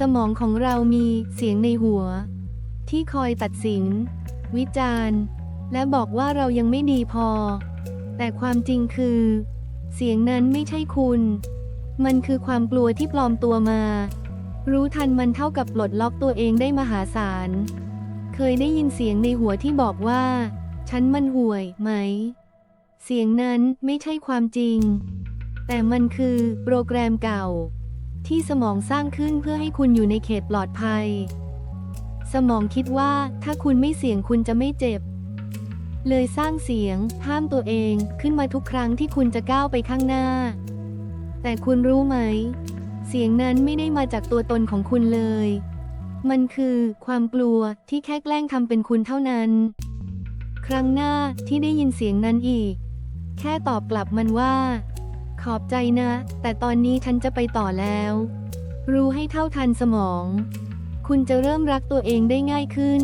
สมองของเรามีเสียงในหัว ที่คอยตัดสิน วิจารณ์ และบอกว่าเรายังไม่ดีพอ แต่ความจริงคือ เสียงนั้นไม่ใช่คุณ มันคือความกลัวที่ปลอมตัวมา รู้ทันมันเท่ากับปลดล็อกตัวเองได้มหาศาล เคยได้ยินเสียงในหัวที่บอกว่า ฉันมันห่วยไหม เสียงนั้นไม่ใช่ความจริง แต่มันคือโปรแกรมเก่า ที่สมองสร้างขึ้นเพื่อให้คุณอยู่ในเขตปลอดภัย สมองคิดว่าถ้าคุณไม่เสี่ยงคุณจะไม่เจ็บ เลยสร้างเสียง ห้ามตัวเองขึ้นมาทุกครั้งที่คุณจะก้าวไปข้างหน้า แต่คุณรู้ไหม เสียงนั้นไม่ได้มาจากตัวตนของคุณเลย มันคือความกลัวที่แค่แกล้งทำเป็นคุณเท่านั้น ครั้งหน้าที่ได้ยินเสียงนั้นอีก แค่ตอบกลับมันว่า ขอบใจนะ แต่ตอนนี้ฉันจะไปต่อแล้ว รู้ให้เท่าทันสมอง คุณจะเริ่มรักตัวเองได้ง่ายขึ้น